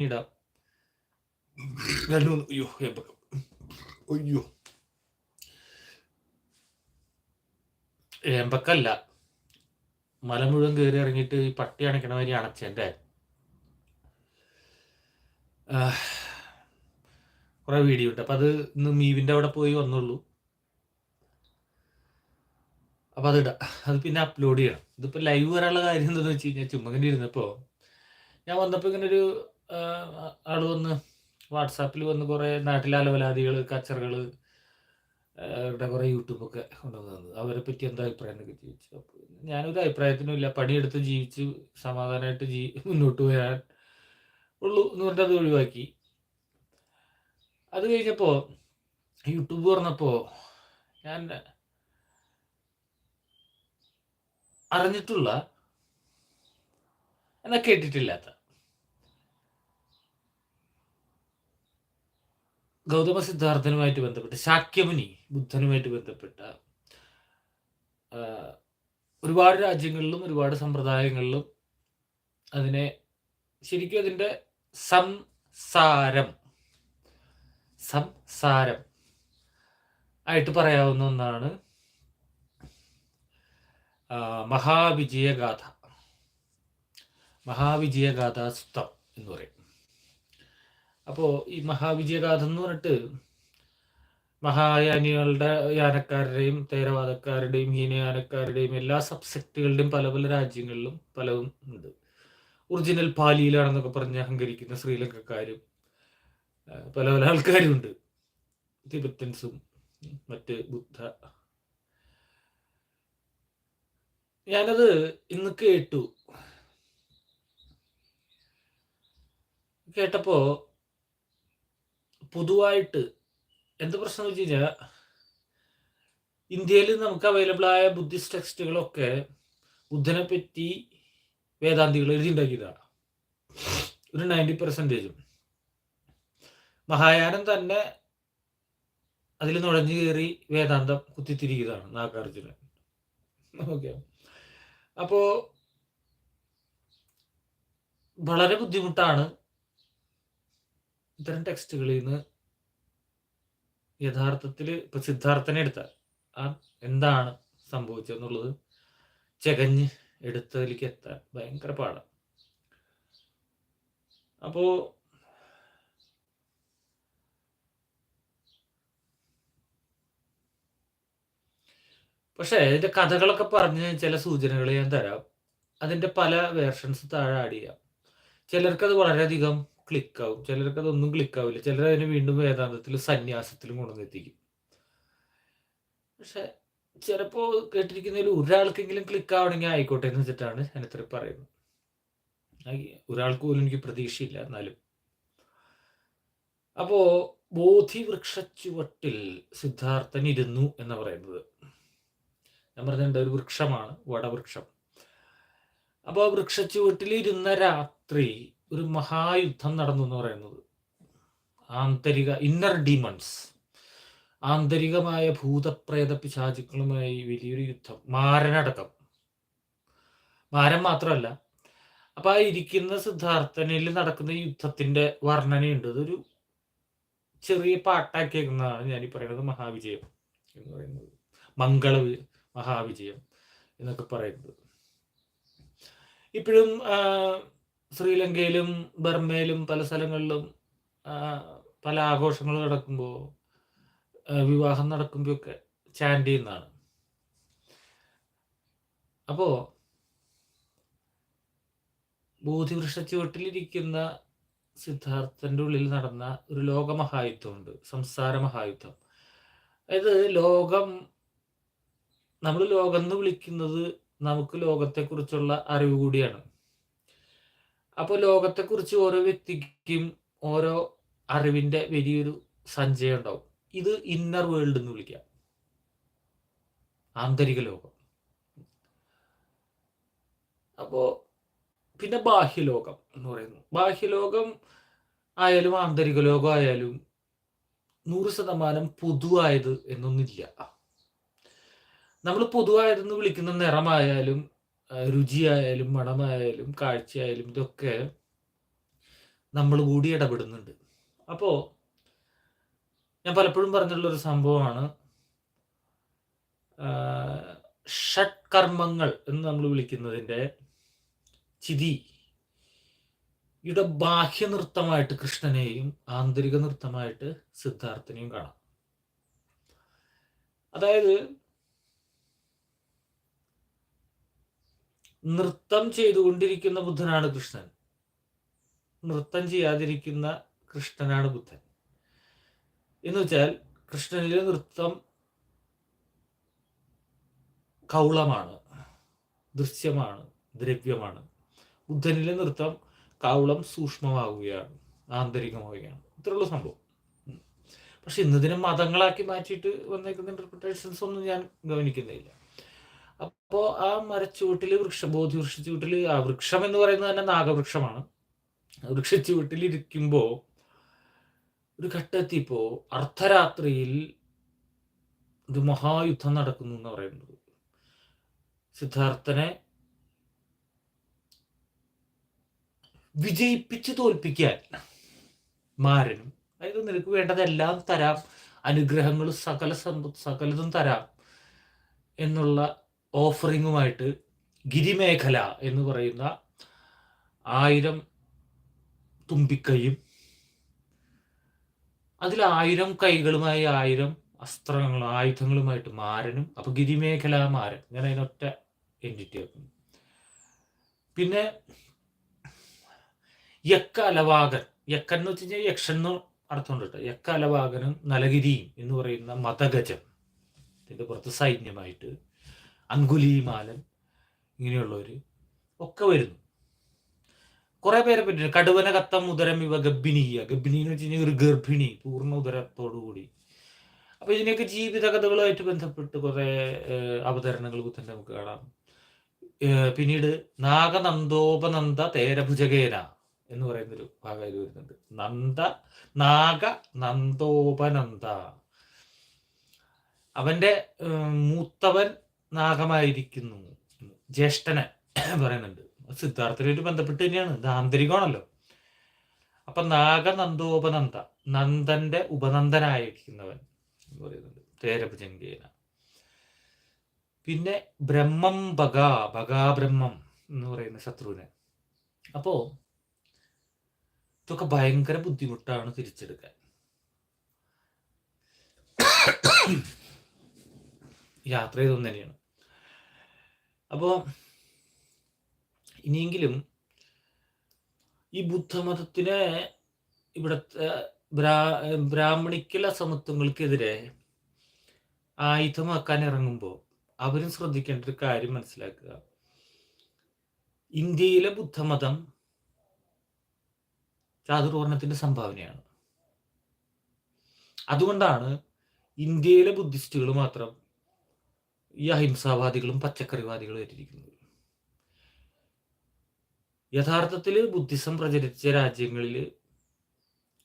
ഇടാം. രണ്ട് മൂന്ന് അയ്യോ അയ്യോ. ഏമ്പക്കല്ല. മല മുഴുവൻ കയറി ഇറങ്ങിയിട്ട് ഈ പട്ടി അണയ്ക്കണ മാതിരി അണച്ചെന്റെ കുറെ വീഡിയോ ഉണ്ട്. അപ്പം അത് ഇന്ന് മീവിന്റെ അവിടെ പോയി വന്നുള്ളൂ. അപ്പം അത് ഇടാം. അത് പിന്നെ അപ്ലോഡ് ചെയ്യണം. ഇതിപ്പോൾ ലൈവ് വരാനുള്ള കാര്യം എന്താണെന്ന് വെച്ച് കഴിഞ്ഞാൽ ചുമ്മാ ഇങ്ങനെ ഇരുന്നപ്പോ ഞാൻ വന്നപ്പോൾ ഇങ്ങനെ ഒരു ആൾ വന്ന് വാട്സാപ്പിൽ വന്ന് കുറേ നാട്ടിലെ അലവലാദികൾ കച്ചറകൾ ഇവിടെ കുറേ യൂട്യൂബൊക്കെ കൊണ്ടുവന്ന് തന്നത് അവരെ പറ്റി എന്താ അഭിപ്രായം എന്നൊക്കെ ചോദിച്ചു. അപ്പോൾ ഞാനൊരു അഭിപ്രായത്തിനും ഇല്ല. പണിയെടുത്ത് ജീവിച്ച് സമാധാനമായിട്ട് ജീ മുന്നോട്ട് പോയാൽ ഉള്ളൂ എന്ന് പറഞ്ഞിട്ട് അത് ഒഴിവാക്കി. അത് കഴിഞ്ഞപ്പോൾ യൂട്യൂബ് തുറന്നപ്പോൾ ഞാൻ അറിഞ്ഞിട്ടുള്ള എന്നാൽ കേട്ടിട്ടില്ലാത്ത ഗൗതമ സിദ്ധാർത്ഥനുമായിട്ട് ബന്ധപ്പെട്ട് ശാക്യമുനി ബുദ്ധനുമായിട്ട് ബന്ധപ്പെട്ട ഒരുപാട് രാജ്യങ്ങളിലും ഒരുപാട് സമ്പ്രദായങ്ങളിലും അതിനെ ശരിക്കും അതിന്റെ സംസാരം സംസാരം ആയിട്ട് പറയാവുന്ന ഒന്നാണ് മഹാവിജയഗാഥ. മഹാവിജയഗാഥ സുത്തം എന്ന് പറയും. അപ്പോൾ ഈ മഹാവിജയഗാഥ എന്ന് പറഞ്ഞിട്ട് മഹായാനികളുടെ യാനക്കാരുടെയും തേരവാദക്കാരുടെയും ഹീനയാനക്കാരുടെയും എല്ലാ സബ്സെക്റ്റുകളുടെയും പല പല രാജ്യങ്ങളിലും പലതും ഉണ്ട്. ഒറിജിനൽ പാലിയിലാണെന്നൊക്കെ പറഞ്ഞ് അഹങ്കരിക്കുന്ന ശ്രീലങ്കക്കാരും പല പല ആൾക്കാരും ഉണ്ട്. തിബറ്റൻസും മറ്റ് ബുദ്ധ. ഞാനത് ഇന്ന് കേട്ടു. കേട്ടപ്പോ പൊതുവായിട്ട് എന്ത് പ്രശ്നം വെച്ച് കഴിഞ്ഞാൽ ഇന്ത്യയിൽ നമുക്ക് അവൈലബിൾ ആയ ബുദ്ധിസ്റ്റ് ടെക്സ്റ്റുകളൊക്കെ ബുദ്ധനെ പറ്റി വേദാന്തികൾ എഴുതിണ്ടാക്കിയതാണ് ഒരു നയന്റി പെർസെന്റേജും മഹായാനം തന്നെ അതിൽ നുഴഞ്ഞു കയറി വേദാന്തം കുത്തിത്തിരിക്കുന്നതാണ് നാഗാർജുനൻ. ഓക്കെ അപ്പോ വളരെ ബുദ്ധിമുട്ടാണ് ഇത്തരം ടെക്സ്റ്റുകളിൽ നിന്ന് യഥാർത്ഥത്തിൽ ഇപ്പൊ സിദ്ധാർത്ഥനെ എടുത്താൽ ആ എന്താണ് സംഭവിച്ചതെന്നുള്ളത് ചകഞ്ഞ് എടുത്തതിലേക്ക് എത്താൻ ഭയങ്കര പാടാണ് അപ്പോ പക്ഷേ ഇതിന്റെ കഥകളൊക്കെ പറഞ്ഞ് ചില സൂചനകൾ ഞാൻ തരാം. അതിന്റെ പല വേർഷൻസ് താഴെ ആഡ് ചെയ്യാം. ചിലർക്ക് അത് വളരെയധികം ക്ലിക്കാവും ചിലർക്ക് അതൊന്നും ക്ലിക്കാവില്ല ചിലർ അതിനെ വീണ്ടും വേദാന്തത്തിലും സന്യാസത്തിലും കൊണ്ടുവന്നെത്തിക്കും പക്ഷെ ചിലപ്പോൾ കേട്ടിരിക്കുന്നതിൽ ഒരാൾക്കെങ്കിലും ക്ലിക്ക് ആവണമെങ്കിൽ ആയിക്കോട്ടെ എന്ന് വെച്ചിട്ടാണ് ഞാൻ ഇത്ര പറയുന്നത് ഒരാൾക്ക് പോലും എനിക്ക് പ്രതീക്ഷയില്ല എന്നാലും. അപ്പോ ബോധിവൃക്ഷച്ചുവട്ടിൽ സിദ്ധാർത്ഥൻ ഇരുന്നു എന്ന് പറയുന്നത്. ഞാൻ പറഞ്ഞിട്ടുണ്ട് ഒരു വൃക്ഷമാണ് വടവൃക്ഷം. അപ്പോൾ വൃക്ഷച്ചുവട്ടിൽ ഇരുന്ന രാത്രി ഒരു മഹായുദ്ധം നടന്നു എന്ന് പറയുന്നത്. ആന്തരിക ഇന്നർ ഡീമൺസ് ആന്തരികമായ ഭൂതപ്രേത പിശാചുക്കളുമായി വലിയൊരു യുദ്ധം. മാരനടക്കം. മാരൻ മാത്രമല്ല അപ്പൊ ആ ഇരിക്കുന്ന സിദ്ധാർത്ഥനിൽ നടക്കുന്ന യുദ്ധത്തിന്റെ വർണനയുണ്ട്. അതൊരു ചെറിയ പാട്ടാക്കിയേക്കുന്നതാണ് ഞാൻ ഈ പറയുന്നത് മഹാവിജയം എന്ന് പറയുന്നത്. മംഗള മഹാവിജയം എന്നൊക്കെ പറയുന്നത്. ഇപ്പോഴും ശ്രീലങ്കയിലും ബർമയിലും പല സ്ഥലങ്ങളിലും പല ആഘോഷങ്ങൾ നടക്കുമ്പോൾ വിവാഹം നടക്കുമ്പോഴൊക്കെ ചാൻഡ് ചെയ്യുന്നതാണ്. അപ്പോ ബോധിവൃക്ഷ ചുവട്ടിലിരിക്കുന്ന സിദ്ധാർത്ഥന്റെ ഉള്ളിൽ നടന്ന ഒരു ലോകമഹായുദ്ധമുണ്ട് സംസാര മഹായുദ്ധം. അതായത് ലോകം നമ്മൾ ലോകം എന്ന് വിളിക്കുന്നത് നമുക്ക് ലോകത്തെക്കുറിച്ചുള്ള അറിവ് കൂടിയാണ്. അപ്പോൾ ലോകത്തെക്കുറിച്ച് ഓരോ വ്യക്തിക്കും ഓരോ അറിവിന്റെ വലിയൊരു സഞ്ചയം ഉണ്ടാവും. ഇത് ഇന്നർ വേൾഡ് എന്ന് വിളിക്കാം. ആന്തരിക ലോകം. അപ്പോ പിന്നെ ബാഹ്യലോകം എന്ന് പറയുന്നു. ബാഹ്യലോകം ആയാലും ആന്തരിക ലോകം ആയാലും നൂറ് ശതമാനം പൊതുവായത് എന്നൊന്നില്ല നമ്മൾ പൊതുവായതെന്ന് വിളിക്കുന്ന നിറമായാലും രുചിയായാലും മണമായാലും കാഴ്ചയായാലും ഇതൊക്കെ നമ്മൾ കൂടി ഇടപെടുന്നുണ്ട്. അപ്പോൾ ഞാൻ പലപ്പോഴും പറഞ്ഞിട്ടുള്ളൊരു സംഭവമാണ് ഷഡ് കർമ്മങ്ങൾ എന്ന് നമ്മൾ വിളിക്കുന്നതിന്റെ ചിതി. ഇവിടെ ബാഹ്യ നൃത്തമായിട്ട് കൃഷ്ണനെയും ആന്തരിക നൃത്തമായിട്ട് സിദ്ധാർത്ഥനെയും കാണാം. അതായത് നൃത്തം ചെയ്തുകൊണ്ടിരിക്കുന്ന ബുദ്ധനാണ് കൃഷ്ണൻ. നൃത്തം ചെയ്യാതിരിക്കുന്ന കൃഷ്ണനാണ് ബുദ്ധൻ. എന്ന് വെച്ചാൽ കൃഷ്ണനിലെ നൃത്തം കൗളമാണ് ദൃശ്യമാണ് ദ്രവ്യമാണ്. ബുദ്ധനിലെ നൃത്തം കൗളം സൂക്ഷ്മമാവുകയാണ് ആന്തരികമാവുകയാണ്. ഇത്രയുള്ള സംഭവം. പക്ഷെ ഇന്നതിനെ മതങ്ങളാക്കി മാറ്റിയിട്ട് വന്നേക്കുന്ന ഇന്റർപ്രിട്ടേഷൻസ് ഒന്നും ഞാൻ ഗവനിക്കുന്നില്ല. അപ്പോൾ ആ മരച്ചുവട്ടിൽ വൃക്ഷ ബോധി വൃക്ഷച്ചുവട്ടിൽ ആ വൃക്ഷം എന്ന് പറയുന്നത് തന്നെ നാഗവൃക്ഷമാണ്. വൃക്ഷച്ചുവട്ടിൽ ഇരിക്കുമ്പോൾ ഒരു ഘട്ടത്തിപ്പോ അർദ്ധരാത്രിയിൽ ഒരു മഹായുദ്ധം നടക്കുന്നു എന്ന് പറയുന്നത്. സിദ്ധാർത്ഥനെ വിജയിപ്പിച്ച് തോൽപ്പിക്കാൻ മാരനും അതായത് നിനക്ക് വേണ്ടതെല്ലാം തരാം അനുഗ്രഹങ്ങൾ സകല സമ്പത്ത് സകലതും തരാം എന്നുള്ള ഓഫറിങ്ങുമായിട്ട് ഗിരിമേഖല എന്ന് പറയുന്ന ആയിരം തുമ്പിക്കൈയും അതിൽ ആയിരം കൈകളുമായി ആയിരം അസ്ത്രങ്ങളും ആയുധങ്ങളുമായിട്ട് മാരനും അപ്പൊ ഗിരിമേഖല മാരൻ ഞാൻ അതിനൊറ്റ എന്റിറ്റി ആക്കുന്നു. പിന്നെ യക്ക അലവാകൻ യക്കൻ എന്ന് വെച്ച് കഴിഞ്ഞാൽ യക്ഷൻ എന്ന് കേട്ടോ. യക്ക അലവാകനും നലഗിരിയും എന്ന് പറയുന്ന മതഗജം ഇതിന്റെ പുറത്ത് സൈന്യമായിട്ട് അങ്കുലിമാലൻ ഇങ്ങനെയുള്ളവർ ഒക്കെ വരുന്നു. കുറെ പേരെ പറ്റി കടുവന കത്തം ഉദരം ഇവ ഗർഭിണി ഗർഭിണി എന്ന് വെച്ച് കഴിഞ്ഞാൽ ഒരു ഗർഭിണി പൂർണ ഉദരത്തോടു കൂടി അപ്പൊ ഇതിനെയൊക്കെ ജീവിത കഥകളുമായിട്ട് ബന്ധപ്പെട്ട് കുറെ അവതരണങ്ങൾ ബുദ്ധന്റെ നമുക്ക് കാണാം. പിന്നീട് നാഗനന്ദോപനന്ദ തേരഭുജകേന എന്ന് പറയുന്നൊരു ഭാഗം ഇത് വരുന്നുണ്ട്. നന്ദ നാഗ നന്ദോപനന്ദ. അവന്റെ മൂത്തവൻ നാഗമായിരിക്കുന്നു. ജ്യേഷ്ഠനെ പറയുന്നുണ്ട്. സിദ്ധാർത്ഥനായിട്ട് ബന്ധപ്പെട്ട് തന്നെയാണ്. ഇത് ആന്തരികമാണല്ലോ. അപ്പൊ നാഗനന്ദോപനന്ദ നന്ദന്റെ ഉപനന്ദനായിരിക്കുന്നവൻ പറയുന്നുണ്ട്. തേരഭുജങ്കേന പിന്നെ ബ്രഹ്മം ബഗ ബഗാബ്രഹ്മം എന്ന് പറയുന്ന ശത്രുവിനെ. അപ്പോ ഇതൊക്കെ ഭയങ്കര ബുദ്ധിമുട്ടാണ് തിരിച്ചെടുക്കാൻ. യാത്ര ചെയ്തൊന്നു തന്നെയാണ് അപ്പോൾ ഇനിയെങ്കിലും ഈ ബുദ്ധമതത്തിനെ ഇവിടുത്തെ ബ്രാ ബ്രാഹ്മണിക്കൽ ആയുധമാക്കാൻ ഇറങ്ങുമ്പോൾ അവരും ശ്രദ്ധിക്കേണ്ട ഒരു കാര്യം മനസ്സിലാക്കുക. ഇന്ത്യയിലെ ബുദ്ധമതം ചാതുർവർണത്തിന്റെ സംഭാവനയാണ്. അതുകൊണ്ടാണ് ഇന്ത്യയിലെ ബുദ്ധിസ്റ്റുകൾ മാത്രം ഈ അഹിംസാവാദികളും പച്ചക്കറിവാദികളും ഏറ്റിരിക്കുന്നത്. യഥാർത്ഥത്തിൽ ബുദ്ധിസം പ്രചരിച്ച രാജ്യങ്ങളിൽ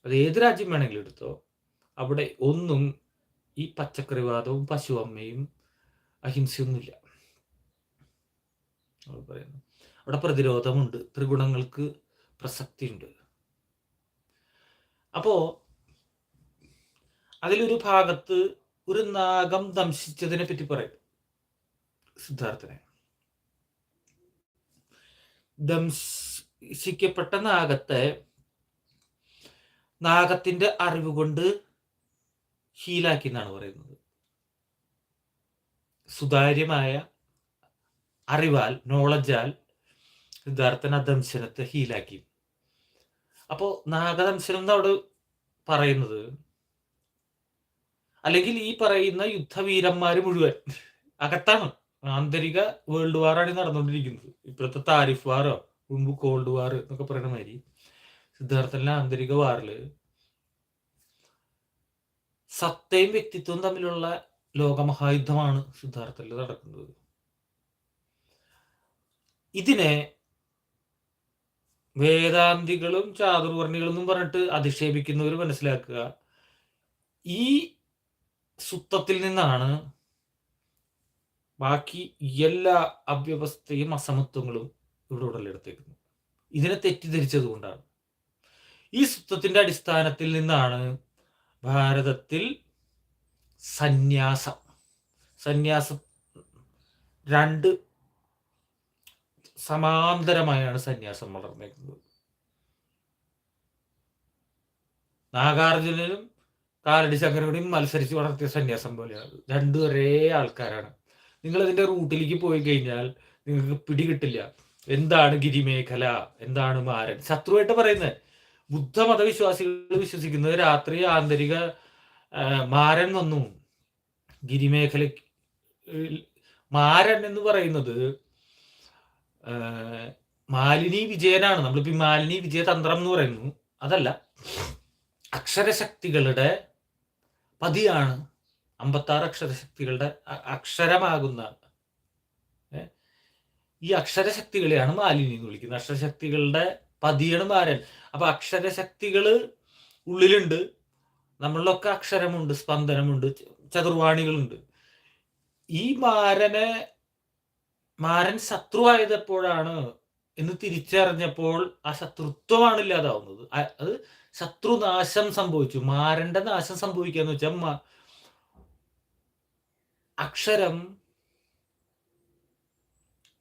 അത് ഏത് രാജ്യം വേണമെങ്കിലും എടുത്തോ അവിടെ ഒന്നും ഈ പച്ചക്കറിവാദവും പശു അമ്മയും അഹിംസയൊന്നുമില്ല പറയുന്നു. അവിടെ പ്രതിരോധമുണ്ട് ത്രിഗുണങ്ങൾക്ക് പ്രസക്തിയുണ്ട്. അപ്പോ അതിലൊരു ഭാഗത്ത് ഒരു നാഗം ദംശിച്ചതിനെ പറ്റി പറയും. സിദ്ധാർത്ഥനെ. ദംസിക്കപ്പെട്ട നാഗത്തെ നാഗത്തിന്റെ അറിവ് കൊണ്ട് ഹീലാക്കി എന്നാണ് പറയുന്നത്. സുതാര്യമായ അറിവാൽ നോളജാൽ സിദ്ധാർത്ഥൻ ആ ദംശനത്തെ ഹീലാക്കി. അപ്പോ നാഗദംശനം എന്ന് അവിടെ പറയുന്നത് അല്ലെങ്കിൽ ഈ പറയുന്ന യുദ്ധവീരന്മാർ മുഴുവൻ അകത്താണ്. ആന്തരിക വേൾഡ് വാറാണ് നടന്നുകൊണ്ടിരിക്കുന്നത് ഇപ്പോഴത്തെ താരിഫ് വാറോ മുമ്പ് കോൾഡ് വാർ എന്നൊക്കെ പറയുന്ന മാതിരി. സിദ്ധാർത്ഥന്റെ ആന്തരിക വാറിൽ സത്തയും വ്യക്തിത്വവും തമ്മിലുള്ള ലോകമഹായുദ്ധമാണ് സിദ്ധാർത്ഥത്തിൽ നടക്കുന്നത്. ഇതിനെ വേദാന്തികളും ചാതുർവർണികളും എന്നും പറഞ്ഞിട്ട് അധിക്ഷേപിക്കുന്നവർ മനസ്സിലാക്കുക. ഈ സുത്തത്തിൽ നിന്നാണ് ബാക്കി എല്ലാ അവ്യവസ്ഥയും അസമത്വങ്ങളും ഇവിടെ ഉടലെടുത്തേക്കുന്നു. ഇതിനെ തെറ്റിദ്ധരിച്ചത് കൊണ്ടാണ്. ഈ സ്വത്വത്തിന്റെ അടിസ്ഥാനത്തിൽ നിന്നാണ് ഭാരതത്തിൽ സന്യാസം. സന്യാസം രണ്ട് സമാന്തരമായാണ് സന്യാസം വളർന്നേക്കുന്നത്. നാഗാർജുനനും കാലടി ശങ്കരനോടും മത്സരിച്ച് വളർത്തിയ സന്യാസം പോലെയാണ്. രണ്ടു ഒരേ ആൾക്കാരാണ്. നിങ്ങൾ അതിന്റെ റൂട്ടിലേക്ക് പോയി കഴിഞ്ഞാൽ നിങ്ങൾക്ക് പിടികിട്ടില്ല. എന്താണ് ഗിരിമേഖല? എന്താണ് മാരൻ? ശത്രുവായിട്ട് പറയുന്നത് ബുദ്ധ മതവിശ്വാസികൾ വിശ്വസിക്കുന്നത് രാത്രി ആന്തരിക മാരൻ വന്നു. ഗിരിമേഖല മാരൻ എന്ന് പറയുന്നത് മാലിനി വിജയനാണ്. നമ്മളിപ്പോ മാലിനി വിജയ തന്ത്രം എന്ന് പറയുന്നു. അതല്ല അക്ഷരശക്തികളുടെ പതിയാണ്. അമ്പത്താറ് അക്ഷരശക്തികളുടെ അക്ഷരമാകുന്ന ഈ അക്ഷരശക്തികളെയാണ് മാലിന്യം എന്ന് വിളിക്കുന്നത്. അക്ഷരശക്തികളുടെ പതിയാണ് മാരൻ. അപ്പൊ അക്ഷരശക്തികൾ ഉള്ളിലുണ്ട്. നമ്മളിലൊക്കെ അക്ഷരമുണ്ട് സ്പന്ദനമുണ്ട് ചതുർവാണികളുണ്ട്. ഈ മാരനെ മാരൻ ശത്രുവായതെപ്പോഴാണ് എന്ന് തിരിച്ചറിഞ്ഞപ്പോൾ ആ ശത്രുത്വമാണ് ഇല്ലാതാവുന്നത്. അത് ശത്രുനാശം സംഭവിച്ചു. മാരന്റെ നാശം സംഭവിക്കുക എന്ന് വെച്ചാൽ അക്ഷരം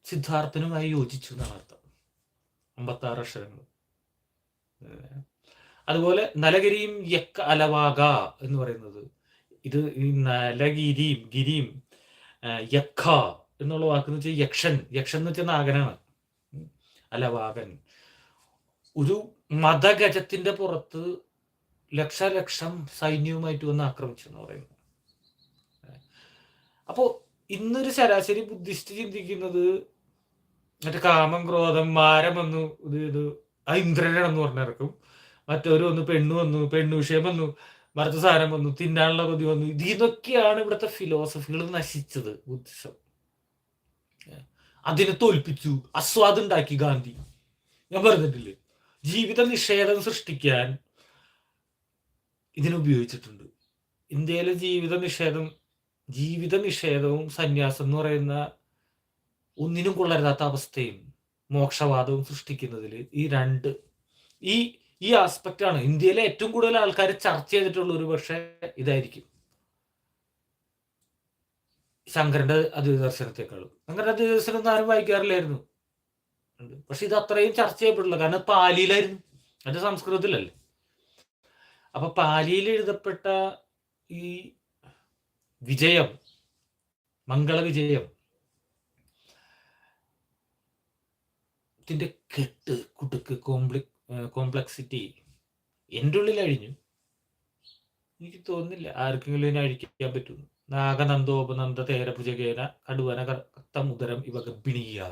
സിദ്ധാർത്ഥനുമായി യോജിച്ചു എന്നാണ് അർത്ഥം. അമ്പത്താറ് അക്ഷരങ്ങൾ. അതുപോലെ നലഗിരിയും യക്ക അലവാക എന്ന് പറയുന്നത് ഇത് ഈ നലഗിരിയും ഗിരിയും യക്ക എന്നുള്ള വാക്കെന്ന് വെച്ചാൽ യക്ഷൻ. യക്ഷൻ എന്ന് വെച്ചാൽ നാഗനാണ്. അലവാകൻ ഒരു മതഗജത്തിന്റെ പുറത്ത് ലക്ഷലക്ഷം സൈന്യവുമായിട്ട് വന്ന് ആക്രമിച്ചു എന്ന് പറയുന്നു. അപ്പോ ഇന്നൊരു ശരാശരി ബുദ്ധിസ്റ്റ് ചിന്തിക്കുന്നത് മറ്റേ കാമം ക്രോധം മാരം വന്നു ഇത് ഇത് ആ ഇന്ദ്രനാണെന്ന് പറഞ്ഞിറക്കും മറ്റൊരു വന്നു പെണ്ണു വന്നു പെണ്ണു വിഷയം വന്നു മറുത്ത സാധനം വന്നു തിന്നാനുള്ള കൊതി വന്നു. ഇതൊക്കെയാണ് ഇവിടുത്തെ ഫിലോസഫികൾ നശിച്ചത് ബുദ്ധിസം. അതിനെ തോൽപ്പിച്ചു. ഉണ്ടാക്കി ഗാന്ധി. ഞാൻ പറഞ്ഞിട്ടില്ലേ? ജീവിത നിഷേധം സൃഷ്ടിക്കാൻ ഇതിനുപയോഗിച്ചിട്ടുണ്ട് ഇന്ത്യയിലെ ജീവിത നിഷേധം ജീവിത നിഷേധവും സന്യാസം എന്ന് പറയുന്ന ഒന്നിനും കൊള്ളരുതാത്ത അവസ്ഥയും മോക്ഷവാദവും സൃഷ്ടിക്കുന്നതിൽ ഈ രണ്ട്. ഈ ഈ ആസ്പെക്റ്റ് ആണ്. ഇന്ത്യയിലെ ഏറ്റവും കൂടുതൽ ആൾക്കാർ ചർച്ച ചെയ്തിട്ടുള്ള ഒരു പക്ഷേ ഇതായിരിക്കും. ശങ്കരന്റെ അതിദർശനത്തെക്കാളും. ശങ്കരന്റെ അതിദർശനം ഒന്നും ആരും വായിക്കാറില്ലായിരുന്നു. പക്ഷെ ഇത് അത്രയും ചർച്ച ചെയ്യപ്പെട്ടില്ല കാരണം പാലിയിലായിരുന്നു. അത് സംസ്കൃതത്തിലല്ലേ. അപ്പൊ പാലിയിൽ എഴുതപ്പെട്ട ഈ വിജയം. മംഗളവിജയം ഇതിന്റെ കെട്ട് കുടുക്ക് കോംപ്ലി കോംപ്ലക്സിറ്റി എന്റെ ഉള്ളിൽ അഴിഞ്ഞു. എനിക്ക് തോന്നുന്നില്ല ആർക്കെങ്കിലും ഇതിനെ അഴിക്കാൻ പറ്റുന്നു നാഗനന്ദോപനന്ദ തേരഭുജകേന കടുവന കത്തമുദരം ഇവ ഗർഭിണിയ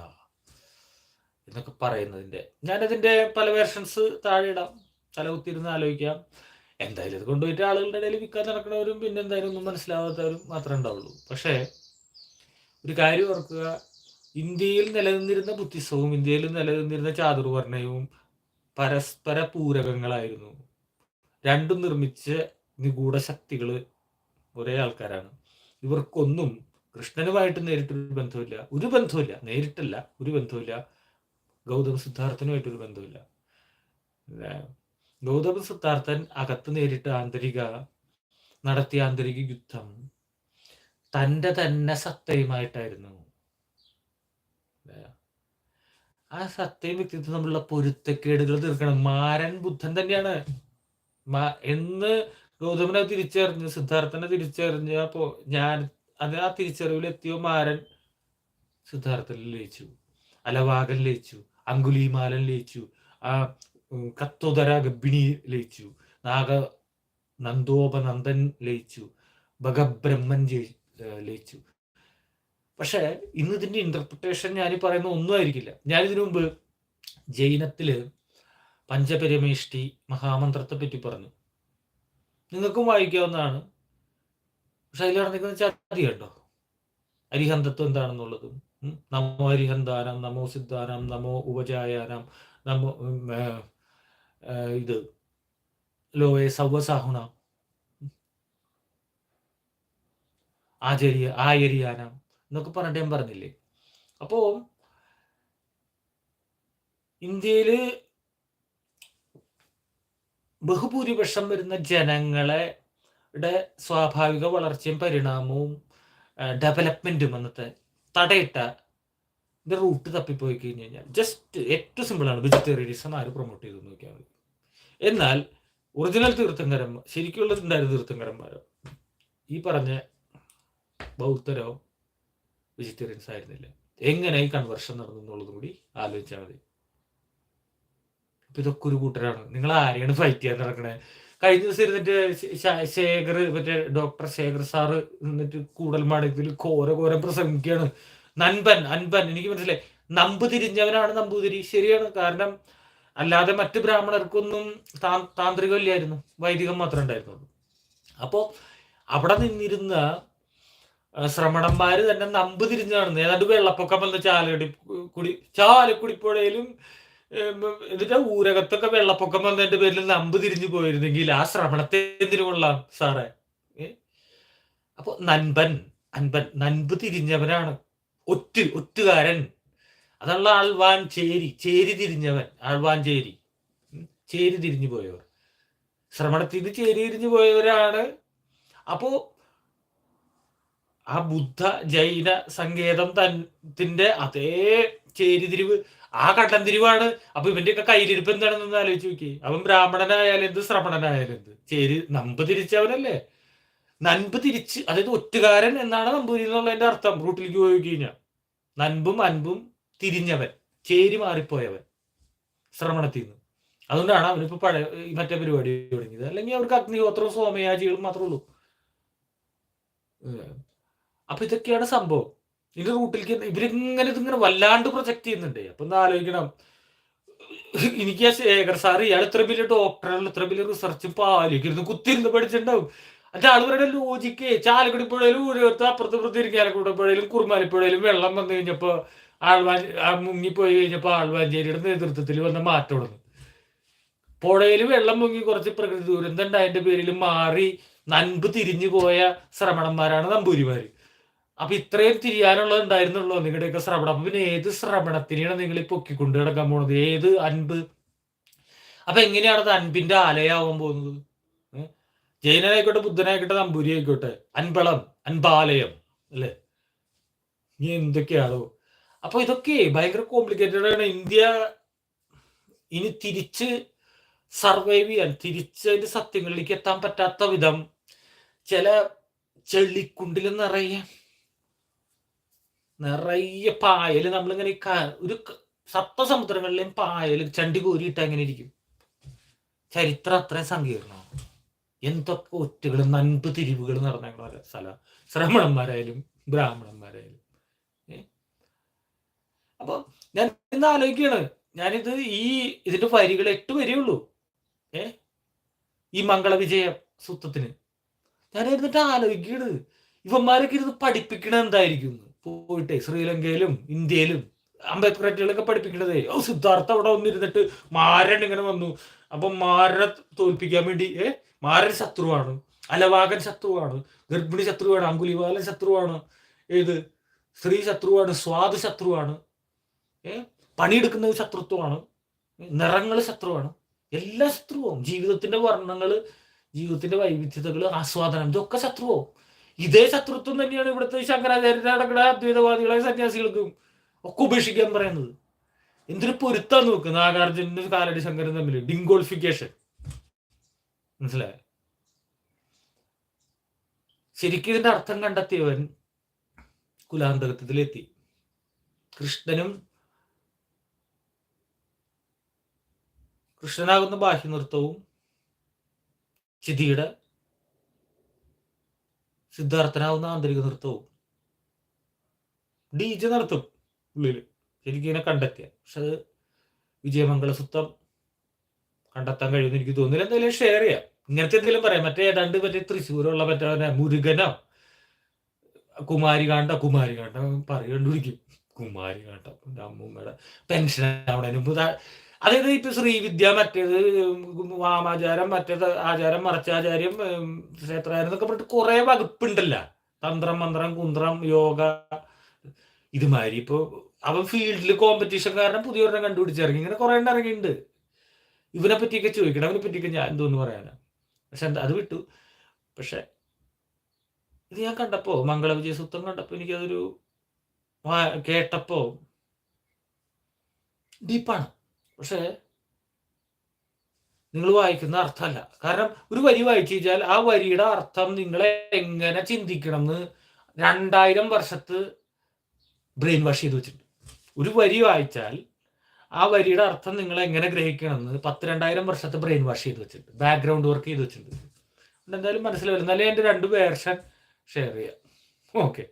എന്നൊക്കെ പറയുന്നതിന്റെ. ഞാനതിന്റെ പല വേർഷൻസ് താഴെ ഇടാം. തല കുത്തിരുന്ന് ആലോചിക്കാം. എന്തായാലും ഇത് കൊണ്ടുപോയിട്ട് ആളുകളുടെ ഇടയിൽ വിൽക്കാൻ നടക്കുന്നവരും പിന്നെ എന്തായാലും ഒന്നും മനസ്സിലാവാത്തവരും മാത്രമേ ഉണ്ടാവുള്ളൂ. പക്ഷേ ഒരു കാര്യം ഓർക്കുക. ഇന്ത്യയിൽ നിലനിന്നിരുന്ന ബുദ്ധിസവും ഇന്ത്യയിൽ നിലനിന്നിരുന്ന ചാതുർവർണയവും പരസ്പര പൂരകങ്ങളായിരുന്നു. രണ്ടും നിർമ്മിച്ച നിഗൂഢ ശക്തികൾ ഒരേ ആൾക്കാരാണ്. ഇവർക്കൊന്നും കൃഷ്ണനുമായിട്ട് നേരിട്ടൊരു ബന്ധമില്ല ഒരു ബന്ധമില്ല നേരിട്ടല്ല ഒരു ബന്ധമില്ല ഗൗതമ സിദ്ധാർത്ഥനുമായിട്ടൊരു ബന്ധമില്ല ഗൗതമ സിദ്ധാർത്ഥൻ അകത്ത് നേരിട്ട് ആന്തരിക നടത്തിയ ആന്തരിക യുദ്ധം തന്റെ തന്നെ സത്തയുമായിട്ടായിരുന്നു. ആ സത്തയും വ്യക്തിത്വം തമ്മിലുള്ള പൊരുത്തക്കേടുകൾ തീർക്കണം. മാരൻ ബുദ്ധൻ തന്നെയാണ്. എന്ന് ഗൗതമനെ തിരിച്ചറിഞ്ഞ് സിദ്ധാർത്ഥനെ തിരിച്ചറിഞ്ഞ് അപ്പോ ഞാൻ അത് ആ തിരിച്ചറിവിൽ എത്തിയോ മാരൻ സിദ്ധാർത്ഥനിൽ ലയിച്ചു. അലവാകൻ ലയിച്ചു. അങ്കുലിമാലൻ ലയിച്ചു. ആ കത്തോദര ഗർഭിണി ലയിച്ചു. നാഗ നന്ദോപനന്ദൻ ലയിച്ചു. ഭഗബ്രഹ്മൻ ലയിച്ചു. പക്ഷേ ഇന്ന് ഇതിന്റെ ഇന്റർപ്രിട്ടേഷൻ ഞാൻ പറയുന്ന ഒന്നും ആയിരിക്കില്ല. ഞാൻ ഇതിനു മുമ്പ് ജൈനത്തിൽ പഞ്ചപരമേഷ്ടി മഹാമന്ത്രത്തെ പറ്റി പറഞ്ഞു. നിങ്ങൾക്കും വായിക്കാവുന്നതാണ്. പക്ഷെ അതിൽ നടന്നിരിക്കുന്ന ചതി കേട്ടോ അരിഹന്തത്വം എന്താണെന്നുള്ളതും? നമോ അരിഹന്താനം നമോ സിദ്ധാനം നമോ ഉപജായാനം നമോ ഇത് ലോയെ സവസാഹുണ. ആചര്യ ആയരിയാനം എന്നൊക്കെ പറഞ്ഞിട്ട് ഞാൻ പറഞ്ഞില്ലേ? അപ്പോ ഇന്ത്യയിൽ ബഹുഭൂരിപക്ഷം വരുന്ന ജനങ്ങളെ സ്വാഭാവിക വളർച്ചയും പരിണാമവും ഡെവലപ്മെന്റും അന്നത്തെ തടയിട്ട റൂട്ട് തപ്പിപ്പോയി കഴിഞ്ഞ് കഴിഞ്ഞാൽ ജസ്റ്റ് ഏറ്റവും സിമ്പിളാണ് വെജിറ്റേറിയനിസം ആര് പ്രൊമോട്ട് ചെയ്തു നോക്കിയാൽ മതി. എന്നാൽ ഒറിജിനൽ തീർത്ഥങ്കരന്മാർ ശരിക്കുള്ളതുണ്ടായിരുന്ന തീർത്ഥങ്കരന്മാരോ? ഈ പറഞ്ഞ ബൗദ്ധരോ വെജിറ്റേറിയൻസ് ആയിരുന്നില്ല. എങ്ങനെ ഈ കൺവെർഷൻ നടന്നു എന്നുള്ളതും കൂടി ആലോചിച്ചാൽ മതി. അപ്പൊ ഇതൊക്കെ ഒരു കൂട്ടരാണ്. നിങ്ങൾ ആരെയാണ് ഫൈറ്റ് ചെയ്യാൻ നടക്കണേ? കഴിഞ്ഞ ദിവസം ഇരുന്നിട്ട് ശേഖർ മറ്റേ ഡോക്ടർ ശേഖർ സാറ് എന്നിട്ട് കൂടൽമാടത്തിൽ ഘോര ഘോരം പ്രസംഗിക്കുകയാണ്. നൻപൻ അൻപൻ എനിക്ക് മനസ്സിലായി. നമ്പ് തിരിഞ്ഞവനാണ് നമ്പൂതിരി. ശരിയാണ്. കാരണം അല്ലാതെ മറ്റ് ബ്രാഹ്മണർക്കൊന്നും താന്ത്രികമില്ലായിരുന്നു. വൈദികം മാത്രമേ ഉണ്ടായിരുന്നുള്ളൂ. അപ്പോൾ അവിടെ നിന്നിരുന്ന ശ്രമണന്മാര് തന്നെ നമ്പ് തിരിഞ്ഞു നടന്നു. ഏതാണ്ട് വെള്ളപ്പൊക്കം വന്ന ചാലടി കുടി ചാലക്കുടിപ്പുഴയിലും എന്നിട്ട് ഊരകത്തൊക്കെ വെള്ളപ്പൊക്കം വന്നതിന്റെ പേരിൽ നമ്പ് തിരിഞ്ഞു പോയിരുന്നെങ്കിൽ ആ ശ്രമണത്തെ എന്തിനു കൊള്ളാം സാറേ? അപ്പൊ നൻപൻ അൻപൻ നൻപ് തിരിഞ്ഞവനാണ്. ഒറ്റ ഒറ്റുകാരൻ. അതുള്ള ആൾവാൻ ചേരി ചേരി തിരിഞ്ഞവൻ ആൾവാൻ ചേരി. ചേരി തിരിഞ്ഞു പോയവർ. ശ്രമണത്തിൽ നിന്ന് ചേരി തിരിഞ്ഞു പോയവരാണ്. അപ്പോ ആ ബുദ്ധ ജൈന സങ്കേതം തന്റെ അതേ ചേരിതിരിവ് ആ കട്ടന്തിരിവാണ് അപ്പൊ ഇവന്റെയൊക്കെ കയ്യിലിരിപ്പ് എന്താണെന്ന് ആലോചിച്ച് നോക്കി അവൻ ബ്രാഹ്മണനായാലും എന്ത് ശ്രമണനായാലും എന്ത്? ചേരി നമ്പ് തിരിച്ചവനല്ലേ? നൻപ് തിരിച്ച് അതായത് ഒറ്റുകാരൻ എന്നാണ് നമ്പൂരി എന്നുള്ളതിന്റെ അർത്ഥം. റൂട്ടിലേക്ക് പോയി കഴിഞ്ഞാൽ നൻപും അൻപും തിരിഞ്ഞവൻ ചേരി മാറിപ്പോയവൻ ശ്രമണത്തിൽ നിന്ന് അതുകൊണ്ടാണ് അവനിപ്പോ പഴയ മറ്റേ പരിപാടി തുടങ്ങിയത്. അല്ലെങ്കിൽ അവർക്ക് അഗ്നിഹോത്രവും സോമയാജികളും മാത്രമേ ഉള്ളൂ. അപ്പൊ ഇതൊക്കെയാണ് സംഭവം. ഇതിന്റെ റൂട്ടിലേക്ക് ഇവരിങ്ങനെ ഇതിങ്ങനെ വല്ലാണ്ട് പ്രൊജക്ട് ചെയ്യുന്നുണ്ട്. അപ്പൊ ഒന്ന് ആലോചിക്കണം. എനിക്ക് ആ ശേഖർ സാർ ഇയാൾ ഇത്ര വലിയ ഡോക്ടറാണ് ഇത്ര വലിയ റിസർച്ച് കുത്തി കുത്തിരുന്ന് പഠിച്ചിട്ടുണ്ടാവും. അത് ആളുകളുടെ ലോജിക്ക് ചാലക്കുടി പുഴയിലും ഊരത്ത് അപ്പുറത്ത് ഇപ്പുറത്ത് ഇരിക്കാലക്കുടി പുഴയിലും കുറുമാലിപ്പുഴയിലും വെള്ളം വന്നു കഴിഞ്ഞപ്പോ ആൾവാൻ മുങ്ങിപ്പോയി കഴിഞ്ഞപ്പോ ആൾവാഞ്ചേരിയുടെ നേതൃത്വത്തിൽ വന്ന മാറ്റം തുടങ്ങി പുഴയിൽ വെള്ളം മുങ്ങി കുറച്ച് പ്രകൃതി ദുരന്തം ഉണ്ടായതിന്റെ പേരിൽ മാറി നൻപ് തിരിഞ്ഞു പോയ ശ്രമണന്മാരാണ് നമ്പൂരിമാര്. അപ്പൊ ഇത്രയും തിരിയാനുള്ളത് ഉണ്ടായിരുന്നുള്ളൂ? നിങ്ങളുടെയൊക്കെ ശ്രവണം അപ്പൊ പിന്നെ ഏത് ശ്രവണത്തിനെയാണ് നിങ്ങൾ ഈ പൊക്കിക്കൊണ്ട് കിടക്കാൻ പോണത്? ഏത് അൻപ്? അപ്പൊ എങ്ങനെയാണ് അത് അൻപിന്റെ ആലയാവാൻ പോകുന്നത്? ജൈനനായിക്കോട്ടെ ബുദ്ധനായിക്കോട്ടെ നമ്പൂരി ആയിക്കോട്ടെ അൻപളം അൻപാലയം അല്ലേ? ഇനി എന്തൊക്കെയാണോ? അപ്പൊ ഇതൊക്കെ ഭയങ്കര കോംപ്ലിക്കേറ്റഡ് ആണ്. ഇന്ത്യ ഇനി തിരിച്ച് സർവൈവ് ചെയ്യാൻ തിരിച്ചതിന്റെ സത്യങ്ങളിലേക്ക് എത്താൻ പറ്റാത്ത വിധം ചില ചെള്ളിക്കുണ്ടിൽ നിറയെ നിറയെ പായൽ നമ്മളിങ്ങനെ ഒരു സപ്തസമുദ്രങ്ങളിലെയും പായൽ ചണ്ടി കോരിയിട്ട് അങ്ങനെ ഇരിക്കും. ചരിത്രം അത്രയും സങ്കീർണമാണ്. എന്തൊക്കെ ഒറ്റകളും നൻപ് തിരിവുകൾ നടന്ന സ്ഥലം. ശ്രമണന്മാരായാലും ബ്രാഹ്മണന്മാരായാലും. അപ്പൊ ഞാൻ ഇന്ന് ആലോചിക്കുകയാണ് ഞാനിത് ഈ ഇതിന്റെ വരികൾ എട്ട് വരിയുള്ളൂ ഏ? ഈ മംഗളവിജയ സൂത്രത്തിന് ഞാൻ ഇരുന്നിട്ട് ആലോചിക്കുകയാണ് ഇവന്മാരൊക്കെ ഇരുന്ന് പഠിപ്പിക്കണ എന്തായിരിക്കും? പോയിട്ട് ശ്രീലങ്കയിലും ഇന്ത്യയിലും അംബേദ്കറേറ്റുകളൊക്കെ പഠിപ്പിക്കണതേ. ഓ സിദ്ധാർത്ഥ അവിടെ വന്നിരുന്നിട്ട് മാരൻ ഇങ്ങനെ വന്നു. അപ്പൊ മാരനെ തോൽപ്പിക്കാൻ വേണ്ടി ഏ? മാരൻ ശത്രുവാണ്. അലവാകൻ ശത്രുവാണ്. ഗർഭിണി ശത്രുവാണ്. അങ്കുലിവാലൻ ശത്രുവാണ്. ഏത്? സ്ത്രീ ശത്രുവാണ്. സ്വാദ് ശത്രുവാണ്. പണിയെടുക്കുന്നത് ശത്രുത്വമാണ്. നിറങ്ങൾ ശത്രുവാണ്. എല്ലാ ശത്രുവും. ജീവിതത്തിന്റെ വർണങ്ങൾ ജീവിതത്തിന്റെ വൈവിധ്യതകൾ ആസ്വാദനം ഇതൊക്കെ ശത്രുവും ഇതേ ശത്രുത്വം തന്നെയാണ് ഇവിടുത്തെ ശങ്കരാചാര്യടക്കട അദ്വൈതവാദികളെ സന്യാസികൾക്കും ഒക്കെ ഉപേക്ഷിക്കാൻ പറയുന്നത്. എന്തൊരു പൊരുത്താൻ നോക്ക്. നാഗാർജുനും കാലടി ശങ്കരൻ തമ്മിൽ ഡിങ്കോളിഫിക്കേഷൻ മനസ്സിലായ? ശരിക്കും ഇതിന്റെ അർത്ഥം കണ്ടെത്തിയവൻ കുലാന്തകത്വത്തിലെത്തി കൃഷ്ണനും കൃഷ്ണനാകുന്ന ബാഹ്യനൃത്തവും ചിതിയുടെ സിദ്ധാർത്ഥനാകുന്ന ആന്തരിക നൃത്തവും ഡി ജെ നടത്തും ഉള്ളിൽ ശരിക്കും ഇങ്ങനെ കണ്ടെത്തിയ. പക്ഷെ അത് വിജയമംഗളസുത്തം കണ്ടെത്താൻ കഴിയുമെന്ന് എനിക്ക് തോന്നുന്നില്ല. എന്തെങ്കിലും ഷെയർ ചെയ്യാം. ഇങ്ങനത്തെ എന്തെങ്കിലും പറയാം. മറ്റേ ഏതാണ്ട് മറ്റേ തൃശ്ശൂരുള്ള മറ്റേ മുരുകനോ? കുമാരി കാണ്ട കുമാരി കാണ്ട പറയണ്ടിരിക്കും കുമാരി കാണ്ട അമ്മൂമ്മയുടെ പെൻഷൻ അവിടെ അതായത് ഇപ്പൊ ശ്രീവിദ്യ മറ്റേത് വാമാചാരം മറ്റേത് ആചാരം മറച്ചാചാര്യം ക്ഷേത്രാചാരം എന്നൊക്കെ പറഞ്ഞിട്ട് കുറെ വകുപ്പുണ്ടല്ല. തന്ത്രം മന്ത്രം കുന്ത്രം യോഗ ഇതുമാതിരി. ഇപ്പൊ അവൻ ഫീൽഡിൽ കോമ്പറ്റീഷൻ കാരണം പുതിയൊരെണ്ണം കണ്ടുപിടിച്ചിറങ്ങി. ഇങ്ങനെ കുറെ എണ്ണം ഇവനെ പറ്റിയൊക്കെ ചോദിക്കണം. അവനെ പറ്റിയൊക്കെ ഞാൻ എന്തോന്ന് പറയാനാ. പക്ഷെ അത് വിട്ടു. പക്ഷെ ഇത് ഞാൻ കണ്ടപ്പോ മംഗളവിജയ സുത്തം കണ്ടപ്പോ എനിക്കതൊരു കേട്ടപ്പോ ഡീപ്പാണ്. പക്ഷേ നിങ്ങൾ വായിക്കുന്ന അർത്ഥമല്ല. കാരണം ഒരു വരി വായിച്ചു കഴിഞ്ഞാൽ ആ വരിയുടെ അർത്ഥം നിങ്ങളെ എങ്ങനെ ചിന്തിക്കണം എന്ന് രണ്ടായിരം വർഷത്ത് ബ്രെയിൻ വാഷ് ചെയ്ത് വെച്ചിട്ടുണ്ട്. ഒരു വരി വായിച്ചാൽ ആ വരിയുടെ അർത്ഥം നിങ്ങൾ എങ്ങനെ ഗ്രഹിക്കണം എന്ന് പത്ത് രണ്ടായിരം വർഷത്തെ ബ്രെയിൻ വാഷ് ചെയ്ത് വെച്ചിട്ടുണ്ട്. ബാക്ക്ഗ്രൗണ്ട് വർക്ക് ചെയ്ത് വെച്ചിട്ടുണ്ട്. എന്തായാലും മനസ്സിലാവില്ല. എന്നാലും എന്റെ രണ്ട് വേർഷൻ ഷെയർ ചെയ്യാം. ഓക്കെ.